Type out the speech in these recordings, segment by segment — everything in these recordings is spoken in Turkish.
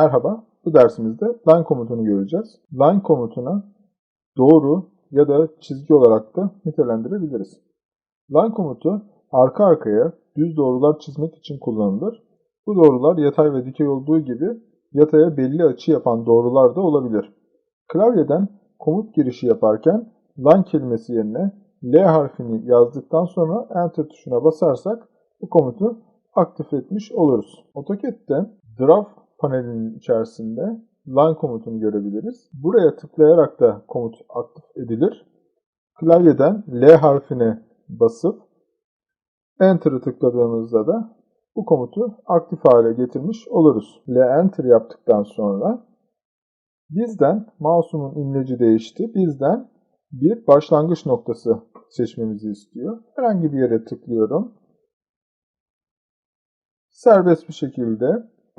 Merhaba, bu dersimizde line komutunu göreceğiz. Line komutuna doğru ya da çizgi olarak da nitelendirebiliriz. Line komutu arka arkaya düz doğrular çizmek için kullanılır. Bu doğrular yatay ve dikey olduğu gibi yataya belli açı yapan doğrular da olabilir. Klavyeden komut girişi yaparken line kelimesi yerine L harfini yazdıktan sonra Enter tuşuna basarsak bu komutu aktif etmiş oluruz. AutoCAD'de Draft panelinin içerisinde line komutunu görebiliriz. Buraya tıklayarak da komut aktif edilir. Klavyeden L harfine basıp Enter'ı tıkladığımızda da bu komutu aktif hale getirmiş oluruz. L Enter yaptıktan sonra bizden mouse'umun imleci değişti. Bizden bir başlangıç noktası seçmemizi istiyor. Herhangi bir yere tıklıyorum. Serbest bir şekilde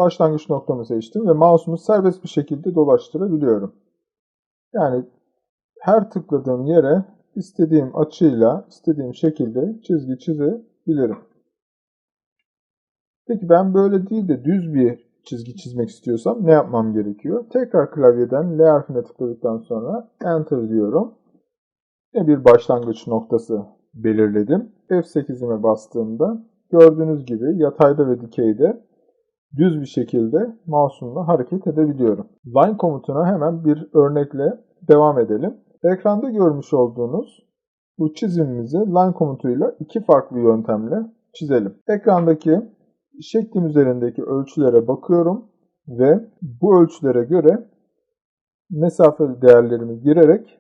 başlangıç noktamı seçtim ve mouse'umu serbest bir şekilde dolaştırabiliyorum. Yani her tıkladığım yere istediğim açıyla, istediğim şekilde çizgi çizebilirim. Peki ben böyle değil de düz bir çizgi çizmek istiyorsam ne yapmam gerekiyor? Tekrar klavyeden L harfine tıkladıktan sonra Enter diyorum. Yine bir başlangıç noktası belirledim. F8'ime bastığımda gördüğünüz gibi yatayda ve dikeyde düz bir şekilde mouse'umla hareket edebiliyorum. Line komutuna hemen bir örnekle devam edelim. Ekranda görmüş olduğunuz bu çizimimizi line komutuyla iki farklı yöntemle çizelim. Ekrandaki şeklim üzerindeki ölçülere bakıyorum ve bu ölçülere göre mesafe değerlerimi girerek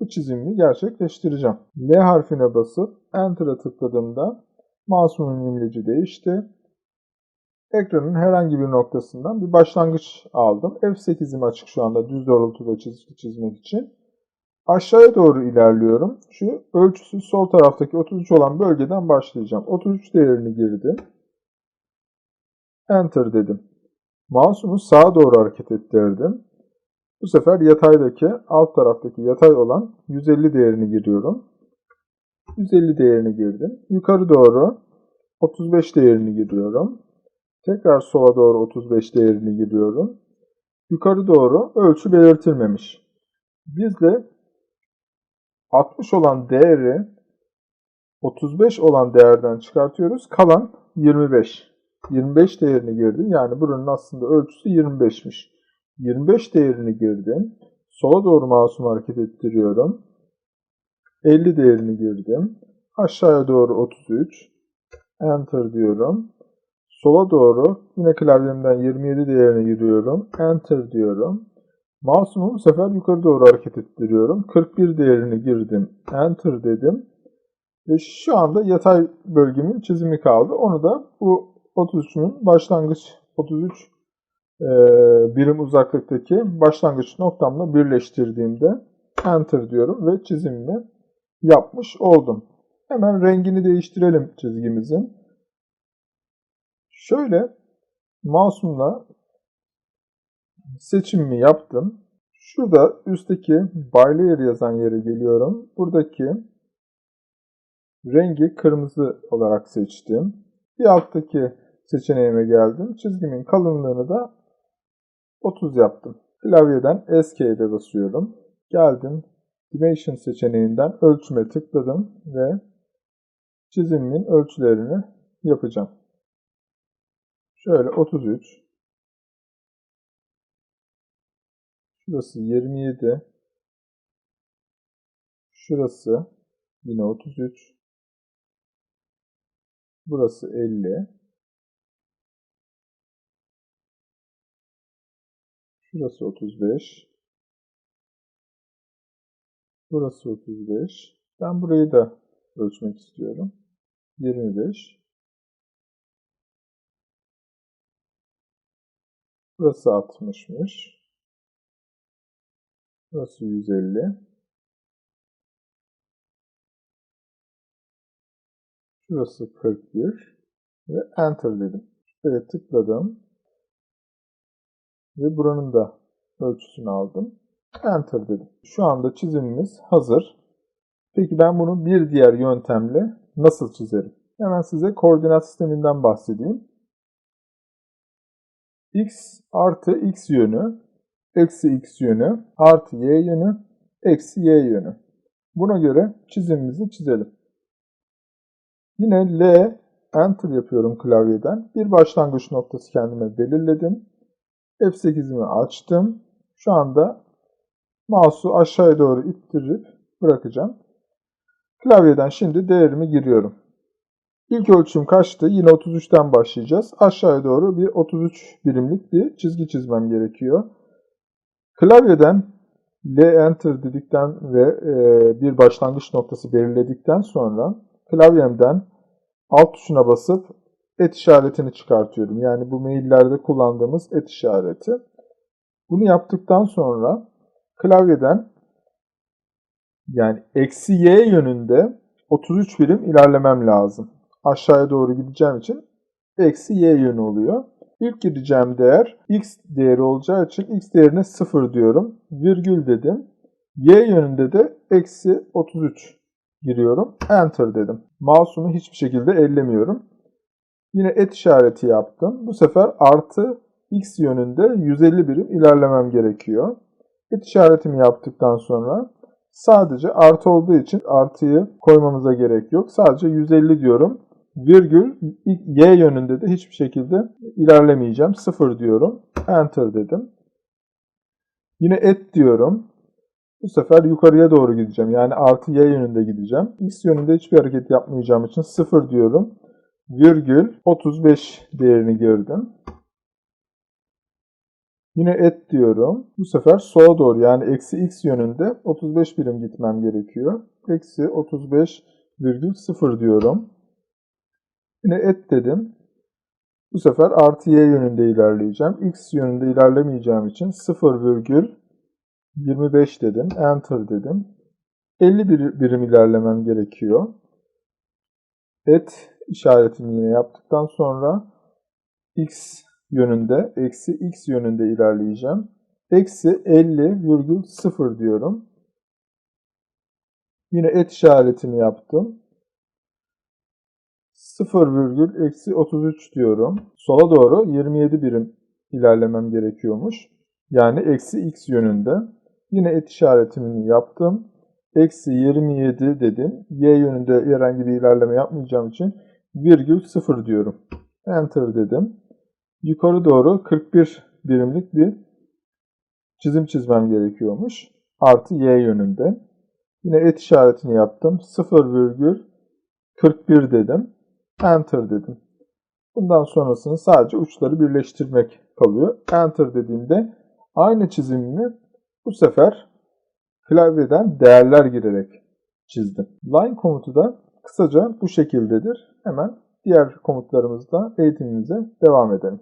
bu çizimimi gerçekleştireceğim. L harfine basıp Enter'a tıkladığımda mouse'umun imleci değişti. Ekranın herhangi bir noktasından bir başlangıç aldım. F8'im açık şu anda düz doğrultuda çizgi çizmek için. Aşağıya doğru ilerliyorum. Şu ölçüsü sol taraftaki 33 olan bölgeden başlayacağım. 33 değerini girdim. Enter dedim. Mouse'umu sağa doğru hareket ettirdim. Bu sefer yataydaki alt taraftaki yatay olan 150 değerini giriyorum. 150 değerini girdim. Yukarı doğru 35 değerini giriyorum. Tekrar sola doğru 35 değerini giriyorum. Yukarı doğru ölçü belirtilmemiş. Biz de 60 olan değeri 35 olan değerden çıkartıyoruz. Kalan 25. 25 değerini girdim. Yani buranın aslında ölçüsü 25'miş. 25 değerini girdim. Sola doğru mouse'umu hareket ettiriyorum. 50 değerini girdim. Aşağıya doğru 33. Enter diyorum. Sola doğru yine klavyemden 27 değerini giriyorum. Enter diyorum. Mouse'umu bu sefer yukarı doğru hareket ettiriyorum. 41 değerini girdim. Enter dedim. Ve şu anda yatay bölgemin çizimi kaldı. Onu da bu 33'ün başlangıç 33 e, birim uzaklıktaki başlangıç noktamla birleştirdiğimde Enter diyorum ve çizimimi yapmış oldum. Hemen rengini değiştirelim çizgimizin. Şöyle mouse'umla seçimimi yaptım. Şurada üstteki by yazan yere geliyorum. Buradaki rengi kırmızı olarak seçtim. Bir alttaki seçeneğime geldim. Çizgimin kalınlığını da 30 yaptım. Klavyeden Escape'e basıyorum. Geldim. Dimension seçeneğinden ölçüme tıkladım ve çizimimin ölçülerini yapacağım. Şöyle 33. Şurası 27. Şurası yine 33. Burası 50. Şurası 35. Burası 35. Ben burayı da ölçmek istiyorum. 25. Burası 60'mış. Burası 150. Şurası 41. Ve Enter dedim. Şuraya tıkladım. Ve buranın da ölçüsünü aldım. Enter dedim. Şu anda çizimimiz hazır. Peki ben bunu bir diğer yöntemle nasıl çizerim? Hemen size koordinat sisteminden bahsedeyim. X artı x yönü, eksi x yönü, artı y yönü, eksi y yönü. Buna göre çizimimizi çizelim. Yine L, Enter yapıyorum klavyeden. Bir başlangıç noktası kendime belirledim. F8'imi açtım. Şu anda mouse'u aşağıya doğru ittirip bırakacağım. Klavyeden şimdi değerimi giriyorum. İlk ölçüm kaçtı? Yine 33'ten başlayacağız. Aşağıya doğru bir 33 birimlik bir çizgi çizmem gerekiyor. Klavyeden L Enter dedikten ve e, bir başlangıç noktası belirledikten sonra klavyemden alt tuşuna basıp et işaretini çıkartıyorum. Yani bu maillerde kullandığımız et işareti. Bunu yaptıktan sonra klavyeden yani eksi y yönünde 33 birim ilerlemem lazım. Aşağıya doğru gideceğim için eksi y yönü oluyor. İlk gireceğim değer x değeri olacağı için x değerine 0 diyorum. Virgül dedim. Y yönünde de eksi 33 giriyorum. Enter dedim. Mouse'umu hiçbir şekilde ellemiyorum. Yine et işareti yaptım. Bu sefer artı x yönünde 150 birim ilerlemem gerekiyor. Et işaretimi yaptıktan sonra sadece artı olduğu için artıyı koymamıza gerek yok. Sadece 150 diyorum. Virgül y yönünde de hiçbir şekilde ilerlemeyeceğim. 0 diyorum. Enter dedim. Yine et diyorum. Bu sefer yukarıya doğru gideceğim. Yani artı y yönünde gideceğim. X yönünde hiçbir hareket yapmayacağım için 0 diyorum. Virgül 35 değerini girdim. Yine et diyorum. Bu sefer sola doğru yani eksi x yönünde 35 birim gitmem gerekiyor. Eksi 35 virgül 0 diyorum. Yine et dedim. Bu sefer artı y yönünde ilerleyeceğim. X yönünde ilerlemeyeceğim için 0 virgül 25 dedim. Enter dedim. 50 bir birim ilerlemem gerekiyor. Et işaretini yine yaptıktan sonra x yönünde, eksi x yönünde ilerleyeceğim. Eksi 50 virgül 0 diyorum. Yine et işaretini yaptım. 0 virgül eksi 33 diyorum. Sola doğru 27 birim ilerlemem gerekiyormuş. Yani eksi x yönünde. Yine et işaretini yaptım. Eksi 27 dedim. Y yönünde herhangi bir ilerleme yapmayacağım için virgül 0 diyorum. Enter dedim. Yukarı doğru 41 birimlik bir çizim çizmem gerekiyormuş. Artı y yönünde. Yine et işaretini yaptım. 0 virgül 41 dedim. Enter dedim. Bundan sonrasını sadece uçları birleştirmek kalıyor. Enter dediğimde aynı çizimimi bu sefer klavyeden değerler girerek çizdim. Line komutu da kısaca bu şekildedir. Hemen diğer komutlarımızda eğitimimize devam edelim.